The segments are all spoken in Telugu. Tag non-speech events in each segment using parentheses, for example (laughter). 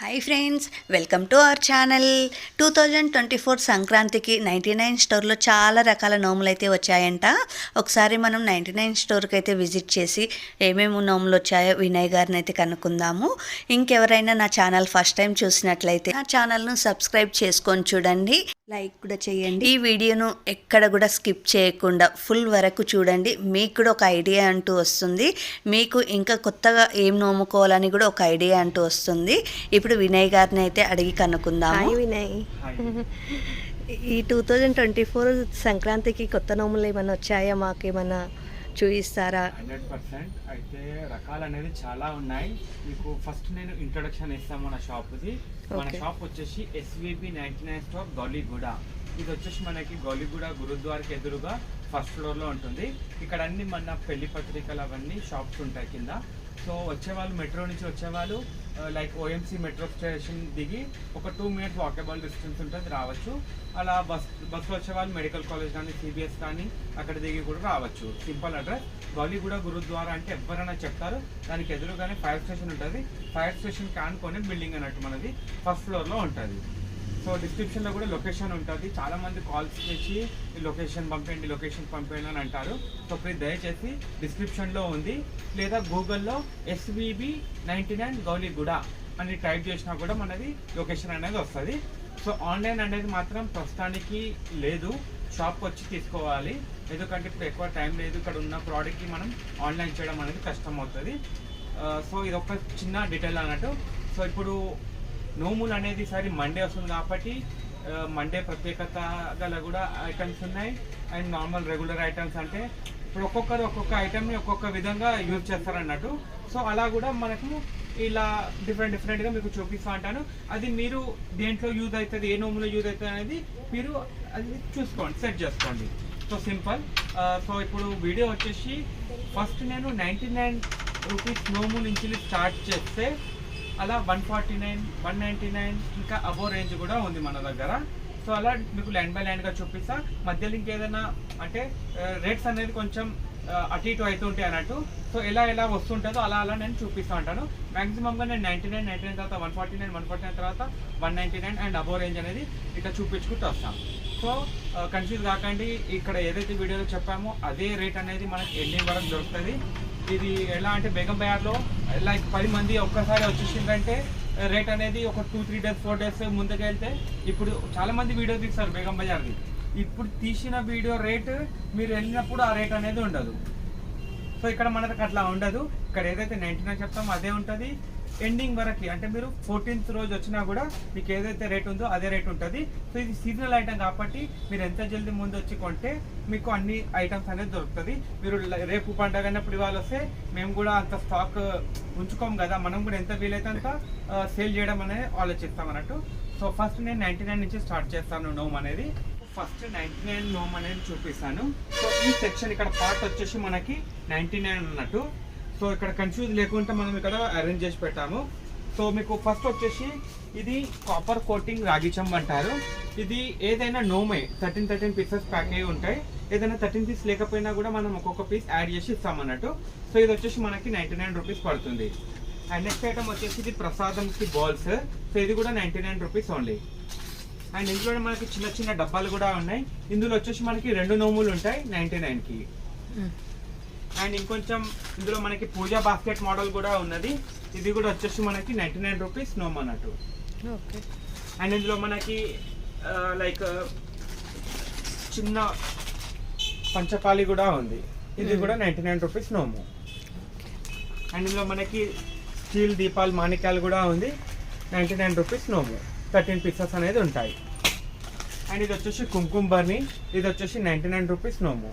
Hi friends welcome to our channel two thousand twenty four సంక్రాంతికి నైంటీ నైన్ స్టోర్లో చాలా రకాల నోములు అయితే వచ్చాయంట. ఒకసారి మనం నైంటీ నైన్ స్టోర్కి అయితే విజిట్ చేసి ఏమేమి నోములు వచ్చాయో వినయ్ గారిని అయితే కనుక్కుందాము. ఇంకెవరైనా నా ఛానల్ ఫస్ట్ టైం చూసినట్లయితే నా ఛానల్ను సబ్స్క్రైబ్ చేసుకొని చూడండి. లైక్ కూడా చేయండి. ఈ వీడియోను ఎక్కడ కూడా స్కిప్ చేయకుండా ఫుల్ వరకు చూడండి. మీకు కూడా ఒక ఐడియా అంటూ వస్తుంది. మీకు ఇంకా కొత్తగా ఏం నోముకోవాలని కూడా ఒక ఐడియా అంటూ వస్తుంది. ఇప్పుడు వినయ్ గారిని అయితే అడిగి కనుక్కుందాము. హాయ్ వినయ్. ఈ టూ థౌజండ్ ట్వంటీ ఫోర్ సంక్రాంతికి కొత్త నోములు ఏమైనా వచ్చాయా? మాకేమన్నా చూపిస్తారా హండ్రెడ్ పర్సెంట్. అయితే రకాలు అనేది చాలా ఉన్నాయి. మీకు ఫస్ట్ నేను ఇంట్రొడక్షన్ ఇస్తాను మన షాప్ది. మన. షాప్ వచ్చేసి SVB ninety nine store Gowliguda ఇది వచ్చేసి మనకి గౌలీగూడ గురుద్వార్కి ఎదురుగా ఫస్ట్ ఫ్లోర్లో ఉంటుంది. ఇక్కడ అన్ని మన పెళ్ళి పత్రికలు అవన్నీ షాప్స్ ఉంటాయి కింద. సో వచ్చేవాళ్ళు మెట్రో నుంచి వచ్చేవాళ్ళు లైక్ ఓఎంసీ మెట్రో స్టేషన్ దిగి ఒక టూ మినిట్స్ వాకబుల్ డిస్టెన్స్ ఉంటుంది రావచ్చు. అలా బస్ బస్సులో వచ్చేవాళ్ళు మెడికల్ కాలేజ్ కానీ సిబిఎస్ కానీ అక్కడ దిగి కూడా రావచ్చు. సింపుల్ అడ్రస్ గౌలీగూడ గురుద్వారా అంటే ఎవరైనా చెప్తారు దానికి ఎదురుగానే ఫైర్ స్టేషన్ ఉంటుంది. ఫైర్ స్టేషన్ కానుకొని బిల్డింగ్ అన్నట్టు మనది. ఫస్ట్ ఫ్లోర్లో ఉంటుంది. సో డిస్క్రిప్షన్లో కూడా లొకేషన్ ఉంటుంది. చాలామంది కాల్స్ చేసి లొకేషన్ పంపండి లొకేషన్ పంపేయండి అని అంటారు. సో ప్లీజ్ దయచేసి డిస్క్రిప్షన్లో ఉంది. లేదా గూగుల్లో ఎస్విబి నైంటీ నైన్ గౌలిగూడ అని టైప్ చేసినా కూడా మనది లొకేషన్ అనేది వస్తుంది. సో ఆన్లైన్ అనేది మాత్రం ప్రస్తుతానికి లేదు. షాప్కి వచ్చి తీసుకోవాలి. ఎందుకంటే ఇప్పుడు ఎక్కువ టైం లేదు. ఇక్కడ ఉన్న ప్రోడక్ట్కి మనం ఆన్లైన్ చేయడం అనేది కష్టం అవుతుంది సో ఇది ఒక చిన్న డీటెయిల్ అన్నట్టు. సో ఇప్పుడు నోములు అనేది ఈసారి మండే వస్తుంది కాబట్టి మండే ప్రత్యేకత గల కూడా ఐటమ్స్ ఉన్నాయి. అండ్ నార్మల్ రెగ్యులర్ ఐటమ్స్ అంటే ఇప్పుడు ఒక్కొక్కరు ఒక్కొక్క ఐటమ్ని ఒక్కొక్క విధంగా యూజ్ చేస్తారు అన్నట్టు సో అలా కూడా మనకు ఇలా డిఫరెంట్ డిఫరెంట్గా మీకు చూపిస్తా అంటాను అది మీరు దేంట్లో యూజ్ అవుతుంది ఏ నోములో యూజ్ అవుతుంది అనేది మీరు అది చూసుకోండి సెట్ చేసుకోండి. సో సింపుల్ సో ఇప్పుడు వీడియో వచ్చేసి ఫస్ట్ నేను నైంటీ నైన్ రూపీస్ నోము నుంచి స్టార్ట్ చేస్తే అలా one forty nine one ninety nine ఇంకా అబో రేంజ్ కూడా ఉంది మన దగ్గర. సో అలా మీకు ల్యాండ్ బై ల్యాండ్గా చూపిస్తా. మధ్యలో ఇంకేదైనా అంటే రేట్స్ అనేది కొంచెం అటు ఇటు అవుతుంటాయి అన్నట్టు. సో ఎలా ఎలా వస్తుంటుందో అలా అలా నేను చూపిస్తూ ఉంటాను. మ్యాక్సిమంగా నేను నైంటీ నైన్ నైంటీ నైన్ తర్వాత one forty nine one forty nine తర్వాత one ninety nine and above range అనేది ఇట్లా చూపించుకుంటూ వస్తాం. సో కన్ఫ్యూజ్ కాకండి. ఇక్కడ ఏదైతే వీడియోలో చెప్పామో అదే రేట్ అనేది మనకి ఎండింగ్ వరకు దొరుకుతుంది. ఇది ఎలా అంటే బేగం బయార్లో లైక్ పది మంది ఒక్కసారి వచ్చేసిందంటే రేట్ అనేది ఒక two three days four days ముందుకు వెళ్తే ఇప్పుడు చాలా మంది వీడియో తీస్తారు బేగం బజార్ది. ఇప్పుడు తీసిన వీడియో రేట్ మీరు వెళ్ళినప్పుడు ఆ రేట్ అనేది ఉండదు. సో ఇక్కడ మనకి అట్లా ఉండదు. ఇక్కడ ఏదైతే నైన్టీ నైన్ చెప్తామో అదే ఉంటుంది. ఎండింగ్ వరకు అంటే మీరు ఫోర్టీన్త్ రోజు వచ్చినా కూడా మీకు ఏదైతే రేట్ ఉందో అదే రేట్ ఉంటుంది. సో ఇది సీజనల్ ఐటమ్ కాబట్టి మీరు ఎంత జల్దీ ముందు వచ్చి కొంటే మీకు అన్ని ఐటమ్స్ అనేది దొరుకుతుంది. మీరు రేపు పండగ అన్నప్పుడు ఇవాళ వస్తే మేము కూడా అంత స్టాక్ uh, ఉంచుకోం కదా. మనం కూడా ఎంత వీలైతే అంత uh, సేల్ చేయడం అనేది ఆలోచిస్తాం అన్నట్టు. సో ఫస్ట్ నేను నైన్టీ నైన్ నుంచి స్టార్ట్ చేస్తాను నోమ్ అనేది. ఫస్ట్ నైన్టీ నైన్ నోమ్ అనేది చూపిస్తాను. సో ఈ సెక్షన్ ఇక్కడ పార్ట్ వచ్చేసి మనకి నైన్టీ నైన్ అన్నట్టు. సో ఇక్కడ కన్ఫ్యూజ్ లేకుండా మనం ఇక్కడ అరేంజ్ చేసి పెట్టాము. సో మీకు ఫస్ట్ వచ్చేసి ఇది కాపర్ కోటింగ్ రాగిచం అంటారు. ఇది ఏదైనా నోమే థర్టీన్ థర్టీన్ పీసెస్ ప్యాక్ అయ్యి ఉంటాయి. ఏదైనా థర్టీన్ పీస్ లేకపోయినా కూడా మనం ఒక్కొక్క పీస్ యాడ్ చేసి ఇస్తాం అన్నట్టు. సో ఇది వచ్చేసి మనకి నైంటీ నైన్ రూపీస్ పడుతుంది. అండ్ నెక్స్ట్ ఐటమ్ వచ్చేసి ఇది ప్రసాదంకి బాల్స్ సో ఇది కూడా ninety nine rupees only and ఇందులో మనకి చిన్న చిన్న డబ్బాలు కూడా ఉన్నాయి. ఇందులో వచ్చేసి మనకి రెండు నోములు ఉంటాయి నైన్టీ నైన్కి hmm. అండ్ ఇంకొంచెం ఇందులో మనకి పూజా బాస్కెట్ మోడల్ కూడా ఉన్నది. ఇది కూడా వచ్చేసి మనకి నైన్టీ నైన్ రూపీస్ నోమ్ అన్నట్టు ఓకే. అండ్ ఇందులో మనకి లైక్ చిన్న పంచపాలి కూడా ఉంది. ఇది కూడా నైన్టీ నైన్ రూపీస్ నోము అండ్ ఇందులో మనకి స్టీల్ దీపాలు మాణిక్యాలు కూడా ఉంది. నైంటీ నైన్ రూపీస్ నోము థర్టీన్ పీసెస్ అనేది ఉంటాయి. అండ్ ఇది వచ్చేసి కుంకుమ బర్ని ఇది వచ్చేసి నైంటీ నైన్ రూపీస్ నోము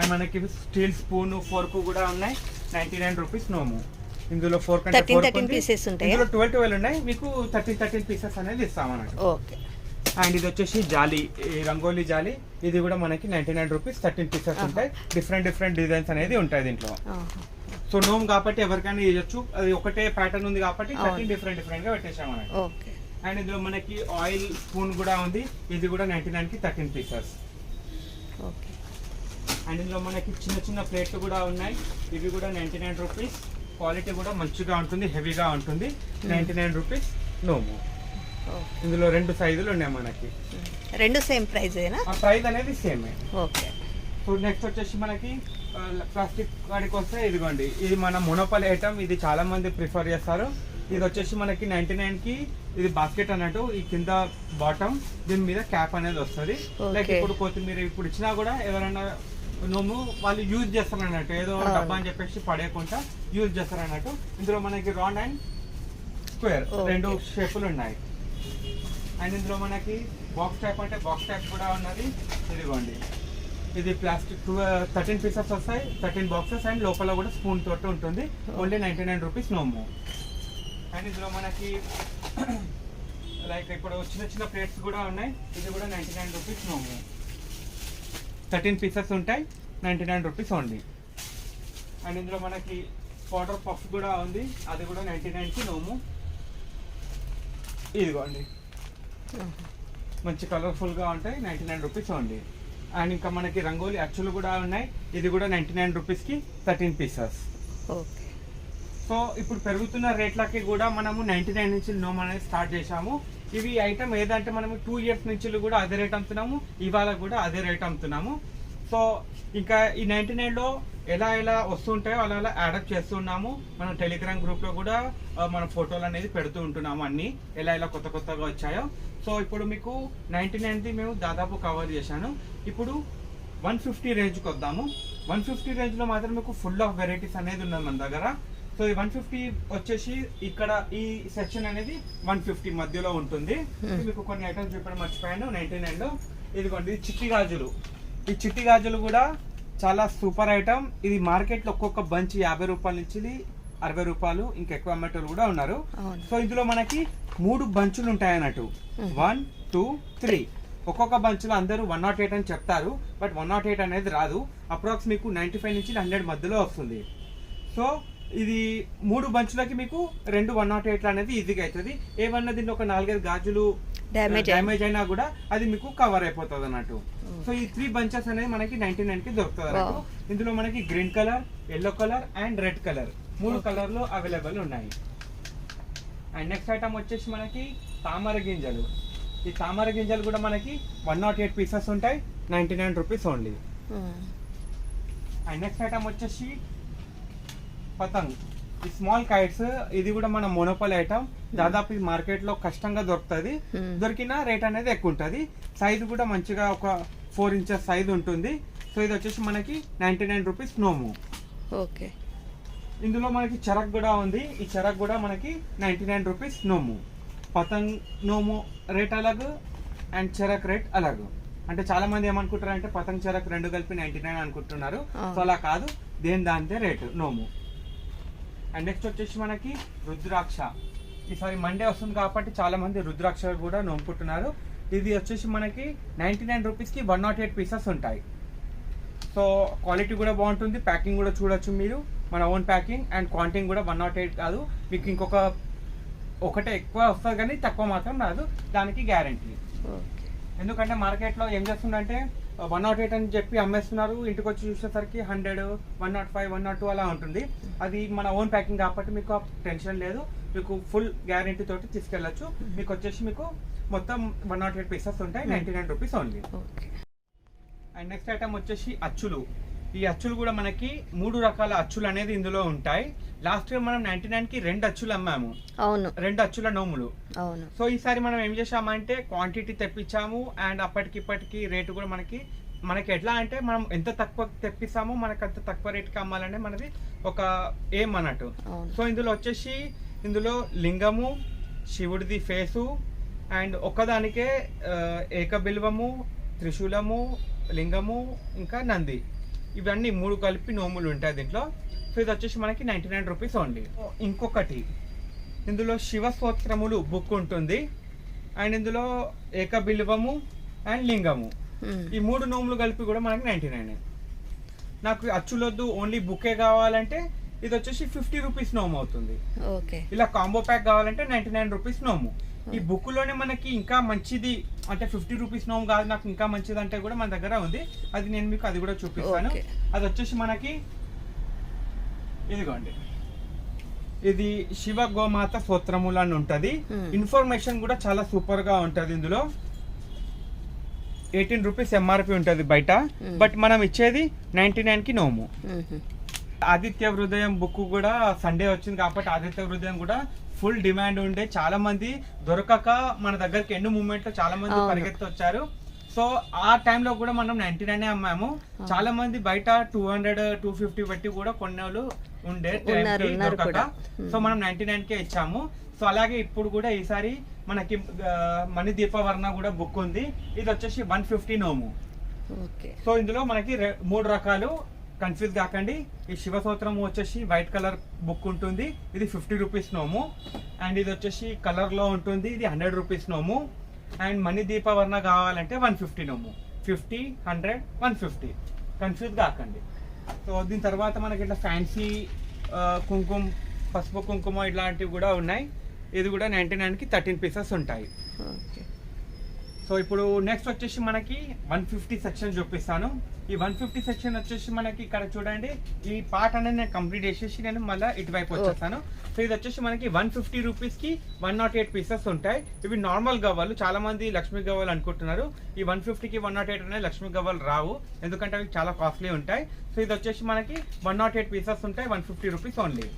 అండ్ మనకి స్టీల్ స్పూన్ ఫోర్క్ కూడా ఉన్నాయి. నైంటీ నైన్ రూపీస్ నోము. ఇందులో ఫోర్ 13 13 pieces ఉంటాయా? ఇందులో ట్వెల్వ్ ట్వెల్వ్ ఉన్నాయి. మీకు థర్టీన్ థర్టీన్ పీసెస్ అనేది ఇస్తామన్నట్టు ఓకే. అండ్ ఇది వచ్చేసి జాలి ఈ రంగోలీ జాలి. ఇది కూడా మనకి ninety nine rupees thirteen pieces ఉంటాయి. డిఫరెంట్ డిఫరెంట్ డిజైన్స్ అనేది ఉంటాయి దీంట్లో. సో నోమ్ కాబట్టి ఎవరికైనా ఇవ్వచ్చు అది ఒకటే ప్యాటర్న్ ఉంది కాబట్టి. థర్టీన్ డిఫరెంట్ డిఫరెంట్గా పెట్టేసాం అన్నట్టు అండ్ ఇందులో మనకి ఆయిల్ స్పూన్ కూడా ఉంది. ఇది కూడా నైన్టీ నైన్కి థర్టీన్ పీసెస్ ఓకే. అండ్ ఇందులో మనకి చిన్న చిన్న ప్లేట్లు కూడా ఉన్నాయి. ఇవి కూడా నైన్టీ నైన్ రూపీస్ క్వాలిటీ కూడా మంచిగా ఉంటుంది హెవీగా ఉంటుంది. నైంటీ నైన్ రూపీస్ నోము. ఇందులో రెండు సైజులు ఉన్నాయి మనకి. రెండు సేమ్ ప్రైజేనా ఆ ప్రైస్ అనేది సేమే ఓకే సో నెక్స్ట్ వచ్చేసి మనకి ప్లాస్టిక్ కాడికి వస్తే ఇదిగోండి. ఇది మన మునపల్ ఐటమ్ ఇది చాలా మంది ప్రిఫర్ చేస్తారు. ఇది వచ్చేసి మనకి నైన్టీ నైన్కి ఇది బాస్కెట్ అన్నట్టు ఈ కింద బాటమ్ దీని మీద క్యాప్ అనేది వస్తుంది. లైక్. ఇప్పుడు కొత్తిమీర ఇప్పుడు ఇచ్చినా కూడా ఎవరైనా నోము వాళ్ళు యూజ్ చేస్తారు అన్నట్టు ఏదో. డబ్బా అని చెప్పేసి పడేయకుండా యూజ్ చేస్తారు అన్నట్టు ఇందులో మనకి రౌండ్ అండ్ స్క్వేర్. రెండు షేపులు ఉన్నాయి. అండ్ ఇందులో మనకి బాక్స్ టైప్ అంటే బాక్స్ టైప్ కూడా ఉన్నది. ఇదిగోండి. ఇది ప్లాస్టిక్ థర్టీన్ పీసెస్ వస్తాయి. థర్టీన్ బాక్సెస్ అండ్ లోపల కూడా స్పూన్ తోటి ఉంటుంది. ఓన్లీ నైంటీ నైన్ రూపీస్ నోము. అండ్ ఇందులో మనకి (clears throat) లైక్ ఇప్పుడు చిన్న చిన్న ప్లేట్స్ కూడా ఉన్నాయి. ఇది కూడా నైంటీ నైన్ రూపీస్ నోము. థర్టీన్ పీసెస్ ఉంటాయి ninety nine rupees only. And ఇందులో మనకి పౌడర్ పఫ్ కూడా ఉంది అది కూడా నైంటీ నైన్కి నోము. ఇదిగోండి. మంచి కలర్ఫుల్గా ఉంటాయి ninety nine rupees only. And ఇంకా మనకి రంగోలి అచ్చులు కూడా ఉన్నాయి ఇది కూడా నైంటీ నైన్ రూపీస్కి థర్టీన్ పీసెస్. ఓకే. సో ఇప్పుడు పెరుగుతున్న రేట్లకి కూడా మనము నైంటీ నైన్ నుంచి నోమ్ అనేది స్టార్ట్ చేశాము. ఇవి ఐటమ్ ఏదంటే మనం టూ ఇయర్స్ నుంచి కూడా అదే రేట్ అమ్ముతున్నాము ఇవాళ కూడా అదే రేట్ అమ్ముతున్నాము. సో ఇంకా ఈ నైంటీ నైన్లో ఎలా ఎలా వస్తుంటాయో అలా అలా యాడప్ చేస్తున్నాము మన టెలిగ్రామ్ గ్రూప్లో కూడా మన ఫోటోలు అనేది పెడుతూ ఉంటున్నాము అన్ని ఎలా ఎలా కొత్త కొత్తగా వచ్చాయో. సో ఇప్పుడు మీకు నైన్టీ నైన్ది మేము దాదాపు కవర్ చేశాను. ఇప్పుడు వన్ ఫిఫ్టీ రేంజ్కి వద్దాము వన్ ఫిఫ్టీ రేంజ్లో మాత్రం మీకు ఫుల్ ఆఫ్ వెరైటీస్ అనేది ఉన్నది మన దగ్గర. సో ఈ వన్ ఫిఫ్టీ వచ్చేసి ఇక్కడ ఈ సెక్షన్ అనేది వన్ ఫిఫ్టీ మధ్యలో ఉంటుంది. Hmm. మీకు కొన్ని ఐటమ్స్ చెప్పడం మర్చిపోయాను. నైన్టీ నైన్లో ఇదిగోండి ఇది చిట్టి గాజులు. ఈ చిట్టి గాజులు కూడా చాలా సూపర్ ఐటమ్ ఇది మార్కెట్లో ఒక్కొక్క బంచ్ యాభై రూపాయల నుంచి అరవై రూపాయలు ఇంకా ఎక్కువ అమ్మేటోళ్ళు కూడా ఉన్నారు. సో ఇందులో మనకి మూడు బంచులు ఉంటాయి అన్నట్టు. వన్ టూ త్రీ ఒక్కొక్క బంచ్లో అందరూ వన్ నాట్ ఎయిట్ అని చెప్తారు బట్ వన్ నాట్ ఎయిట్ అనేది రాదు. అప్రాక్స్ మీకు నైంటీ ఫైవ్ నుంచి హండ్రెడ్ మధ్యలో వస్తుంది. సో ఇది మూడు బంచులకి మీకు రెండు వన్ నాట్ ఎయిట్ అనేది ఈజీగా అవుతుంది. ఏమన్నా దీంట్లో ఒక నాలుగైదు గాజులు డ్యామేజ్ అయినా. కూడా అది మీకు కవర్ అయిపోతుంది అన్నట్టు. Mm. సో ఈ త్రీ బంచెస్ అనేది మనకి నైన్టీ నైన్కి దొరుకుతుంది అన్నట్టు. ఇందులో మనకి green colour yellow colour and red colour మూడు. కలర్లో అవైలబుల్ ఉన్నాయి. అండ్ నెక్స్ట్ ఐటమ్ వచ్చేసి మనకి తామర గింజలు. ఈ తామర గింజలు కూడా మనకి వన్ నాట్ ఎయిట్ పీసెస్ ఉంటాయి ninety nine rupees only and next item వచ్చేసి పతంగ్. ఈ స్మాల్ కైట్స్ ఇది కూడా మన మోనోపల్ ఐటమ్ దాదాపు ఇది మార్కెట్లో కష్టంగా దొరుకుతుంది. Hmm. దొరికిన రేట్ అనేది ఎక్కువ ఉంటుంది. సైజు కూడా మంచిగా ఒక ఫోర్ ఇంచెస్ సైజ్ ఉంటుంది. సో ఇది వచ్చేసి మనకి నైన్టీ నైన్ రూపీస్ నోము ఓకే. ఇందులో మనకి చెరక్ కూడా ఉంది. ఈ చెరక్ కూడా మనకి నైన్టీ నైన్ రూపీస్ నోము పతంగ్ నోము రేట్ అలాగు అండ్ చెరక్ రేట్ అలాగు. అంటే చాలా మంది ఏమనుకుంటారు అంటే పతంగ్ చెరక్ రెండు కలిపి నైన్టీ నైన్ అనుకుంటున్నారు. సో అలా కాదు. దేని దానిదే రేటు నోము అండ్ నెక్స్ట్ వచ్చేసి మనకి రుద్రాక్ష. ఈసారి మండే వస్తుంది కాబట్టి చాలా మంది రుద్రాక్ష కూడా నోముకుంటున్నారు ఇది వచ్చేసి మనకి నైన్టీ నైన్ రూపీస్కి వన్ నాట్ ఎయిట్ పీసెస్ ఉంటాయి. సో క్వాలిటీ కూడా బాగుంటుంది ప్యాకింగ్ కూడా చూడొచ్చు మీరు. మన ఓన్ ప్యాకింగ్ అండ్ క్వాంటిటీ కూడా వన్ నాట్ ఎయిట్ కాదు. మీకు ఇంకొక ఒకటే ఎక్కువ వస్తుంది కానీ తక్కువ మాత్రం రాదు. దానికి గ్యారంటీ ఎందుకంటే మార్కెట్లో ఏం చేస్తుందంటే వన్ నాట్ ఎయిట్ అని చెప్పి అమ్మేస్తున్నారు. ఇంటికి వచ్చి చూసేసరికి hundred one nought five one nought two అలా ఉంటుంది. అది మన ఓన్ ప్యాకింగ్ కాబట్టి మీకు టెన్షన్ లేదు. మీకు ఫుల్ గ్యారంటీ తోటి తీసుకెళ్ళచ్చు. మీకు వచ్చేసి మీకు మొత్తం వన్ నాట్ ఎయిట్ పీసెస్ ఉంటాయి ninety nine rupees only and next item వచ్చేసి అచ్చులు. ఈ అచ్చులు కూడా మనకి మూడు రకాల అచ్చులు అనేది ఇందులో ఉంటాయి. లాస్ట్ ఇయర్ మనం నైన్టీ నైన్కి రెండు అచ్చులు అమ్మాము. అవును. రెండు అచ్చుల నోములు. అవును. సో ఈసారి మనం ఏం చేసామంటే క్వాంటిటీ తెప్పించాము అండ్ అప్పటికి ఇప్పటికి రేటు కూడా మనకి మనకి ఎట్లా అంటే మనం ఎంత తక్కువ తెప్పిస్తామో మనకు అంత తక్కువ రేటుకి అమ్మాలనే మనది ఒక ఏం అన్నట్టు. సో ఇందులో వచ్చేసి ఇందులో లింగము శివుడిది ఫేసు అండ్ ఒక్కదానికే ఆ, ఏకబిల్వము త్రిశూలము లింగము ఇంకా నంది. ఇవన్నీ మూడు కలిపి నోములు ఉంటాయి దీంట్లో. సో ఇది వచ్చేసి మనకి నైంటీ నైన్ రూపీస్ ఓన్లీ ఇంకొకటి ఇందులో శివ స్తోత్రములు బుక్ ఉంటుంది. అండ్ ఇందులో ఏకబిల్వము అండ్ లింగము. ఈ మూడు నోములు కలిపి కూడా మనకి నైంటీ నైన్ నాకు అచ్చులొద్దు ఓన్లీ బుకే కావాలంటే ఇది వచ్చేసి ఫిఫ్టీ రూపీస్ నోము అవుతుంది. ఓకే. ఇలా కాంబో ప్యాక్ కావాలంటే నైన్టీ నైన్ రూపీస్ నోము. ఈ బుక్లోనే మనకి ఇంకా మంచిది అంటే ఫిఫ్టీ రూపీస్ నోము కాదు నాకు ఇంకా మంచిది అంటే కూడా మన దగ్గర ఉంది అది నేను మీకు అది కూడా చూపిస్తాను. అది వచ్చేసి మనకి ఇదిగోండి ఇది శివ గోమాత స్తోత్రములు అని ఉంటది Hmm. ఇన్ఫర్మేషన్ కూడా చాలా సూపర్గా ఉంటది ఇందులో ఎయిటీన్ రూపీస్ ఎంఆర్పి ఉంటది బయట Hmm. బట్ మనం ఇచ్చేది నైన్టీ నైన్కి నోము మ్మ్. ఆదిత్య హృదయం బుక్ కూడా సండే వచ్చింది కాబట్టి ఆదిత్య హృదయం కూడా ఫుల్ డిమాండ్ ఉండే. చాలా మంది దొరకక మన దగ్గరికి ఎండు మూమెంట్లో చాలా మంది. పరిగెత్తి వచ్చారు. సో ఆ టైంలో కూడా మనం నైన్టీ నైన్ అమ్మాము. చాలా మంది బయట టూ హండ్రెడ్ టూ ఫిఫ్టీ పెట్టి కూడా కొన్ని వాళ్ళు ఉండే దొరకక. సో మనం నైన్టీ నైన్ కే ఇచ్చాము. సో అలాగే ఇప్పుడు కూడా ఈసారి మనకి మణి దీపవర్ణ కూడా బుక్ ఉంది. ఇది వచ్చేసి వన్ ఫిఫ్టీ నోము. ఓకే. సో ఇందులో మనకి మూడు రకాలు కన్ఫ్యూజ్ కాకండి. ఈ శివ సూత్రం వచ్చేసి వైట్ కలర్ బుక్ ఉంటుంది. ఇది ఫిఫ్టీ రూపీస్ నోము. అండ్ ఇది వచ్చేసి కలర్లో ఉంటుంది. ఇది హండ్రెడ్ రూపీస్ నోము. అండ్ మణి దీపవర్ణ కావాలంటే వన్ ఫిఫ్టీ నోము. Fifty hundred one fifty. Confuse కాకండి. సో దీని తర్వాత మనకి ఇట్లా ఫ్యాన్సీ కుంకుమ పసుపు కుంకుమ ఇట్లాంటివి కూడా ఉన్నాయి. ఇది కూడా నైంటీ నైన్కి థర్టీన్ పీసెస్ ఉంటాయి. ఓకే. సో ఇప్పుడు నెక్స్ట్ వచ్చేసి మనకి వన్ ఫిఫ్టీ సెక్షన్ చూపిస్తాను. ఈ వన్ ఫిఫ్టీ సెక్షన్ వచ్చేసి మనకి ఇక్కడ చూడండి ఈ పార్ట్ అనేది నేను కంప్లీట్ చేసేసి నేను మళ్ళీ ఇటువైపు వచ్చేస్తాను. సో ఇది వచ్చేసి మనకి వన్ ఫిఫ్టీ రూపీస్కి వన్ నాట్ ఎయిట్ పీసెస్ ఉంటాయి. ఇవి నార్మల్ గవ్వలు చాలా మంది లక్ష్మీ గవ్వలు అనుకుంటున్నారు. ఈ వన్ ఫిఫ్టీకి వన్ నాట్ ఎయిట్ అనేది లక్ష్మీ గవ్వలు రావు. ఎందుకంటే అవి చాలా కాస్ట్లీ ఉంటాయి. సో ఇది వచ్చేసి మనకి వన్ నాట్ ఎయిట్ పీసెస్ ఉంటాయి one fifty rupees only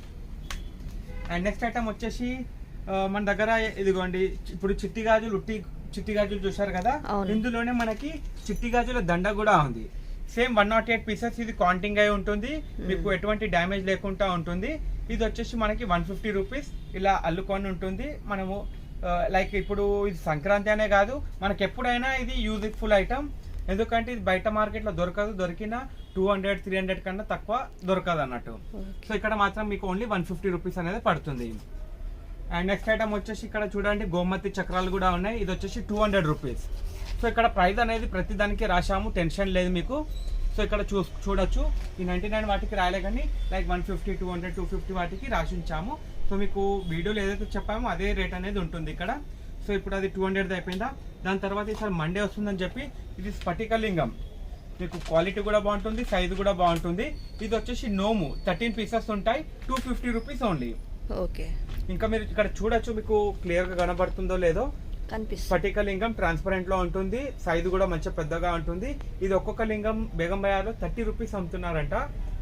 and next item వచ్చేసి మన దగ్గర ఇదిగోండి ఇప్పుడు చిట్టి గాజులు ఉట్టి చిట్టి గాజులు చూశారు కదా. ఇందులోనే మనకి చిట్టి గాజుల దండ కూడా ఉంది. Same one nought eight pieces ఇది కాంటింగ్ అయి ఉంటుంది. మీకు ఎటువంటి డ్యామేజ్ లేకుండా ఉంటుంది. ఇది వచ్చేసి మనకి వన్ ఫిఫ్టీ రూపీస్ ఇలా అల్లుకొని ఉంటుంది. మనము లైక్ ఇప్పుడు ఇది సంక్రాంతి అనే కాదు. మనకి ఎప్పుడైనా ఇది యూజ్ఫుల్ ఐటమ్ ఎందుకంటే ఇది బయట మార్కెట్లో దొరకదు. దొరికిన టూ హండ్రెడ్ త్రీ హండ్రెడ్ కన్నా తక్కువ దొరకదు అన్నట్టు. సో ఇక్కడ మాత్రం మీకు ఓన్లీ వన్ ఫిఫ్టీ రూపీస్ అనేది పడుతుంది. అండ్ నెక్స్ట్ ఐటమ్ వచ్చేసి ఇక్కడ చూడండి గోమతి చక్రాలు కూడా ఉన్నాయి. ఇది వచ్చేసి టూ హండ్రెడ్ రూపీస్ సో ఇక్కడ ప్రైస్ అనేది ప్రతి దానికి రాశాము. టెన్షన్ లేదు మీకు. సో ఇక్కడ చూ చూడొచ్చు. ఈ నైంటీ నైన్ వాటికి రాయలే కానీ like one fifty two hundred two fifty వాటికి రాసి ఉంచాము సో మీకు వీడియోలో ఏదైతే చెప్పామో అదే రేట్ అనేది ఉంటుంది ఇక్కడ. సో ఇప్పుడు అది టూ హండ్రెడ్ది అయిపోయిందా? దాని తర్వాత ఈసారి మండే వస్తుందని చెప్పి ఇది స్ఫటికలింగం. మీకు క్వాలిటీ కూడా బాగుంటుంది సైజు కూడా బాగుంటుంది. ఇది వచ్చేసి నోము. థర్టీన్ పీసెస్ ఉంటాయి. Two fifty rupees only okay. ఇంకా మీరు ఇక్కడ చూడొచ్చు మీకు క్లియర్గా కనబడుతుందో లేదో? కనిపిస్తుంది. స్ఫటిక లింగం ట్రాన్స్పరెంట్లో ఉంటుంది సైజు కూడా మంచిగా పెద్దగా ఉంటుంది. ఇది ఒక్కొక్క లింగం బేగంబయాలో థర్టీ రూపీస్ అమ్ముతున్నారంట.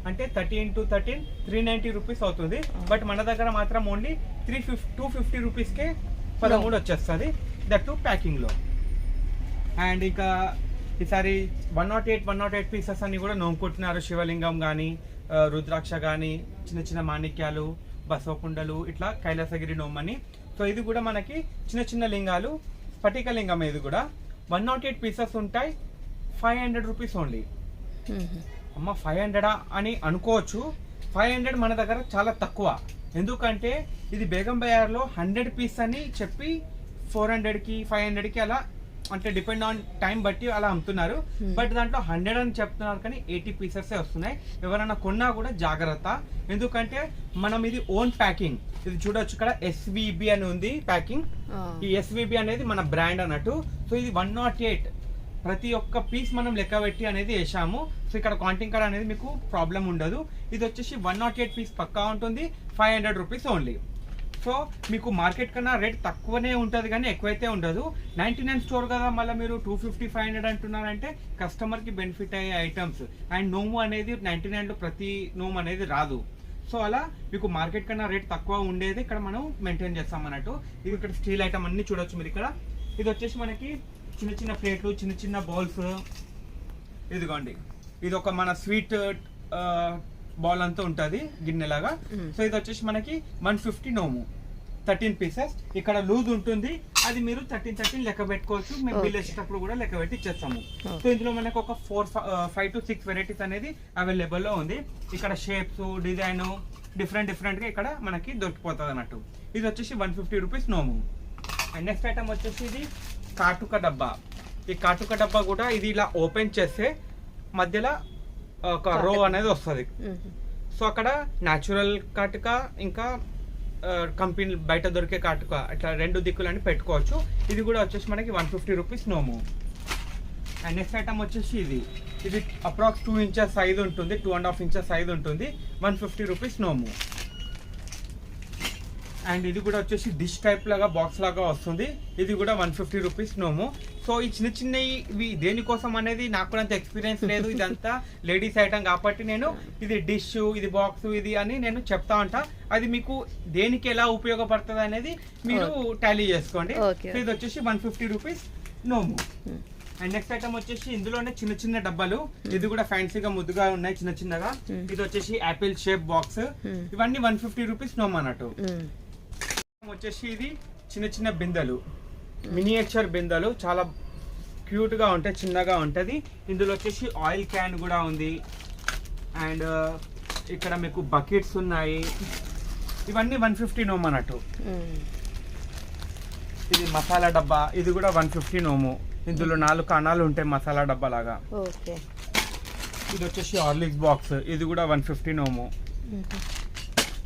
అంటే thirty into thirteen three ninety rupees అవుతుంది. బట్ మన దగ్గర మాత్రం only three fifty two fifty రూపీస్కే పదమూడు వచ్చేస్తుంది. దట్ టు ప్యాకింగ్లో అండ్ ఇంకా ఈసారి one nought eight one nought eight pieces అన్ని కూడా నోముకుంటున్నారు. శివలింగం కానీ రుద్రాక్ష కానీ చిన్న చిన్న మాణిక్యాలు బసవకుండలు ఇట్లా కైలాసగిరి నోమని సో ఇది కూడా మనకి చిన్న చిన్న లింగాలు స్ఫటిక లింగం ఇది కూడా. వన్ నాట్ ఎయిట్ పీసెస్ ఉంటాయి ఫైవ్ హండ్రెడ్ రూపీస్ ఓన్లీ. మ్మ్. అమ్మ ఫైవ్ హండ్రెడా అని అనుకోవచ్చు. ఫైవ్ హండ్రెడ్ మన దగ్గర చాలా తక్కువ. ఎందుకంటే ఇది బేగం బయార్లో హండ్రెడ్ పీస్ అని చెప్పి ఫోర్ హండ్రెడ్కి ఫైవ్ హండ్రెడ్కి అలా అంటే డిపెండ్ ఆన్ టైం బట్టి అలా అమ్ముతున్నారు. Hmm. బట్ దాంట్లో హండ్రెడ్ అని చెప్తున్నారు కానీ ఎయిటీ పీసెస్ వస్తున్నాయి. ఎవరైనా కొన్నా కూడా జాగ్రత్త. ఎందుకంటే మనం ఇది ఓన్ ప్యాకింగ్ ఇది చూడొచ్చు ఇక్కడ ఎస్విబి అని ఉంది ప్యాకింగ్. ఈ ఎస్విబి అనేది మన బ్రాండ్ అన్నట్టు. సో ఇది వన్ నాట్ ఎయిట్ ప్రతి ఒక్క పీస్ మనం లెక్క పెట్టి అనేది వేసాము సో ఇక్కడ కాంటింగ్ కార్డ్ అనేది మీకు ప్రాబ్లం ఉండదు. ఇది వచ్చేసి వన్ నాట్ ఎయిట్ పీస్ పక్కా ఉంటుంది. Five hundred rupees only so మీకు మార్కెట్ కన్నా రేట్ తక్కువనే ఉంటుంది కానీ ఎక్కువైతే ఉండదు. నైంటీ నైన్ స్టోర్ కదా మళ్ళీ మీరు టూ ఫిఫ్టీ ఫైవ్ హండ్రెడ్ అంటున్నారంటే కస్టమర్కి బెనిఫిట్ అయ్యే ఐటమ్స్. అండ్ నోము అనేది నైంటీ నైన్లో ప్రతి నోము అనేది రాదు. సో అలా మీకు మార్కెట్ కన్నా రేట్ తక్కువ ఉండేది. ఇక్కడ మనం మెయింటైన్ చేస్తాం అన్నట్టు. ఇది ఇక్కడ స్టీల్ ఐటమ్ అన్ని చూడొచ్చు మీరు ఇక్కడ. ఇది వచ్చేసి మనకి చిన్న చిన్న ప్లేట్లు చిన్న చిన్న బౌల్స్. ఇదిగోండి. ఇది ఒక మన స్వీట్ బౌల్ అంతా ఉంటుంది గిన్నెలాగా. సో ఇది వచ్చేసి మనకి వన్ ఫిఫ్టీ నోము. Thirteen pieces. ఇక్కడ లూజ్ ఉంటుంది. అది మీరు థర్టీన్ థర్టీన్ లెక్క పెట్టుకోవచ్చు. మేము బిల్. వేసేటప్పుడు కూడా లెక్క పెట్టి ఇచ్చేస్తాము. సో ఇందులో మనకు ఒక four five to six varieties అనేది అవైలబుల్లో ఉంది. ఇక్కడ షేప్స్ డిజైన్ డిఫరెంట్ డిఫరెంట్గా ఇక్కడ మనకి దొరికిపోతుంది అన్నట్టు ఇది వచ్చేసి వన్ ఫిఫ్టీ రూపీస్ నోము. అండ్ నెక్స్ట్ ఐటమ్ వచ్చేసి ఇది కాటుక డబ్బా. ఈ కాటుక డబ్బా కూడా ఇది ఇలా ఓపెన్ చేస్తే మధ్యలో ఒక రో. అనేది వస్తుంది. సో అక్కడ న్యాచురల్ కాటుక ఇంకా కంపెనీ బయట దొరికే కాటుక ఇట్లా రెండు దిక్కులని పెట్టుకోవచ్చు. ఇది కూడా వచ్చేసి మనకి వన్ ఫిఫ్టీ రూపీస్ నోము అండ్ నెక్స్ట్ ఐటమ్ వచ్చేసి ఇది. ఇది అప్రాక్స్ టూ ఇంచెస్ సైజ్ ఉంటుంది two and half inches size ఉంటుంది. వన్ ఫిఫ్టీ రూపీస్ నోము అండ్ ఇది కూడా వచ్చేసి డిష్ టైప్ లాగా బాక్స్ లాగా వస్తుంది. ఇది కూడా వన్ ఫిఫ్టీ రూపీస్ నోము. సో ఈ చిన్న చిన్న ఇవి దేనికోసం అనేది నాకు కూడా అంత ఎక్స్పీరియన్స్ లేదు. ఇదంతా (laughs) లేడీస్ ఐటమ్ కాబట్టి నేను ఇది డిష్ ఇది బాక్స్ ఇది అని నేను చెప్తా ఉంటా. అది మీకు దేనికి ఎలా ఉపయోగపడుతుంది అనేది మీరు టాలీ చేసుకోండి. ఇది వచ్చేసి వన్ ఫిఫ్టీ రూపీస్ నోము. అండ్ నెక్స్ట్ ఐటమ్ వచ్చేసి ఇందులోనే చిన్న చిన్న డబ్బాలు. ఇది కూడా ఫ్యాన్సీగా ముద్దుగా ఉన్నాయి చిన్న చిన్నగా. Hmm. ఇది వచ్చేసి యాపిల్ షేప్ బాక్స్ Hmm. ఇవన్నీ వన్ ఫిఫ్టీ రూపీస్ నోమ్ అన్నట్టు. మ్మ్. వచ్చేసి ఇది చిన్న చిన్న బిందెలు. మినియేచర్ బిందెలు. చాలా క్యూట్గా ఉంటాయి చిన్నగా ఉంటది. ఇందులో వచ్చేసి ఆయిల్ క్యాన్ కూడా ఉంది. అండ్ ఇక్కడ మీకు బకెట్స్ ఉన్నాయి. ఇవన్నీ వన్ ఫిఫ్టీ నోమ్ అన్నట్టు. ఇది మసాలా డబ్బా. ఇది కూడా వన్ ఫిఫ్టీ నోము. ఇందులో నాలుగు కణాలు ఉంటాయి మసాలా డబ్బా లాగా. ఇది వచ్చేసి హార్లిక్స్ బాక్స్. ఇది కూడా వన్ ఫిఫ్టీ నోము.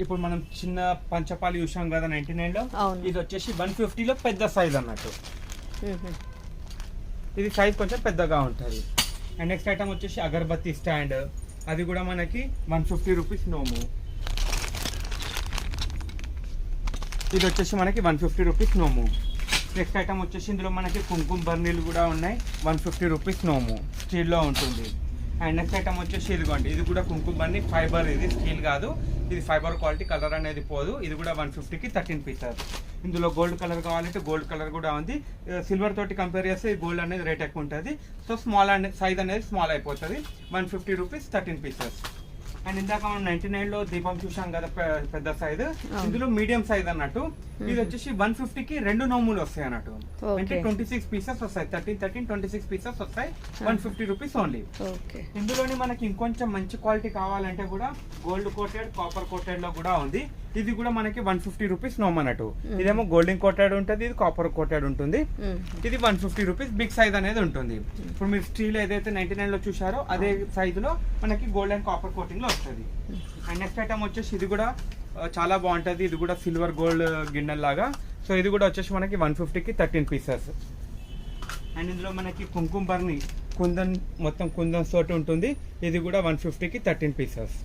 ఇప్పుడు మనం చిన్న పంచపాలు చూసాం కదా నైన్టీ నైన్లో అవును. ఇది వచ్చేసి వన్ ఫిఫ్టీలో పెద్ద సైజ్ అన్నట్టు. ఇది సైజ్ కొంచెం పెద్దగా ఉంటుంది. అండ్ నెక్స్ట్ ఐటమ్ వచ్చేసి అగరబత్తి స్టాండ్. అది కూడా మనకి వన్ ఫిఫ్టీ రూపీస్ నోము. ఇది వచ్చేసి మనకి వన్ ఫిఫ్టీ రూపీస్ నోము. నెక్స్ట్ ఐటమ్ వచ్చేసి ఇందులో మనకి కుంకుమ బర్నీలు కూడా ఉన్నాయి. వన్ ఫిఫ్టీ రూపీస్ నోము. స్టీల్లో ఉంటుంది. అండ్ నెక్స్ట్ ఐటమ్ వచ్చేసి ఇదిగోండి. ఇది కూడా కుంకుమ బండి ఫైబర్ ఇది స్టీల్ కాదు. ఇది ఫైబర్ క్వాలిటీ కలర్ అనేది పోదు. ఇది కూడా వన్ ఫిఫ్టీకి థర్టీన్ పీసెస్ ఇందులో గోల్డ్ కలర్ కావాలంటే గోల్డ్ కలర్ కూడా ఉంది. సిల్వర్ తోటి కంపేర్ చేస్తే గోల్డ్ అనేది రేట్ ఎక్కువ ఉంటుంది. సో స్మాల్ అనేది సైజ్ అనేది స్మాల్ అయిపోతుంది. One fifty rupees thirteen pieces and ఇందాక మనం నైన్టీ నైన్లో దీపం చూసాం కదా పెద్ద సైజ్ ఇందులో మీడియం సైజ్ అన్నట్టు. ఇది వచ్చేసి వన్కి రెండు నోములు వస్తాయి అన్నట్టు. అంటే ట్వంటీ సిక్స్ పీసెస్ వస్తాయి thirteen thirteen twenty six pieces వస్తాయి వన్ ఫిఫ్టీ రూపీస్ ఓన్లీ ఇందులోని మనకి ఇంకొంచెం మంచి క్వాలిటీ కావాలంటే కూడా గోల్డ్ కోటెడ్ కాపర్ కోటెడ్లో కూడా ఉంది. ఇది కూడా మనకి వన్ ఫిఫ్టీ రూపీస్ నోమ్ అన్నట్టు. ఇదేమో గోల్డెన్ కోటెడ్ ఉంటుంది ఇది కాపర్ కోటెడ్ ఉంటుంది. ఇది one fifty rupees big size అనేది ఉంటుంది. ఇప్పుడు మీరు స్టీల్ ఏదైతే నైన్టీ నైన్లో చూసారో అదే సైజ్లో మనకి గోల్డ్ అండ్ కాపర్ కోటింగ్లో వస్తుంది అండ్ నెక్స్ట్ ఐటమ్ వచ్చేసి ఇది కూడా చాలా బాగుంటుంది. ఇది కూడా సిల్వర్ గోల్డ్ గిన్నెల్ లాగా సో ఇది కూడా వచ్చేసి మనకి వన్ ఫిఫ్టీకి థర్టీన్ పీసెస్ అండ్ ఇందులో మనకి కుంకుమ బర్ని కుందన్ మొత్తం కుందన్ తోటి ఉంటుంది. ఇది కూడా వన్ ఫిఫ్టీకి థర్టీన్ పీసెస్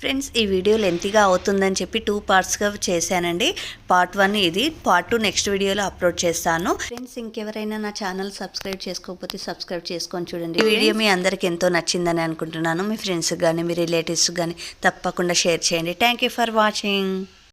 ఫ్రెండ్స్ ఈ వీడియో లెంతీగా అవుతుందని చెప్పి టూ పార్ట్స్గా చేశానండి. పార్ట్ వన్ ఇది పార్ట్ టూ నెక్స్ట్ వీడియోలో అప్లోడ్ చేస్తాను. ఫ్రెండ్స్ ఇంకెవరైనా నా ఛానల్ సబ్స్క్రైబ్ చేసుకోకపోతే సబ్స్క్రైబ్ చేసుకొని చూడండి. ఈ వీడియో మీ అందరికి ఎంతో నచ్చిందని అనుకుంటున్నాను. మీ ఫ్రెండ్స్కి కానీ మీ రిలేటివ్స్కి కానీ తప్పకుండా షేర్ చేయండి. Thank you for watching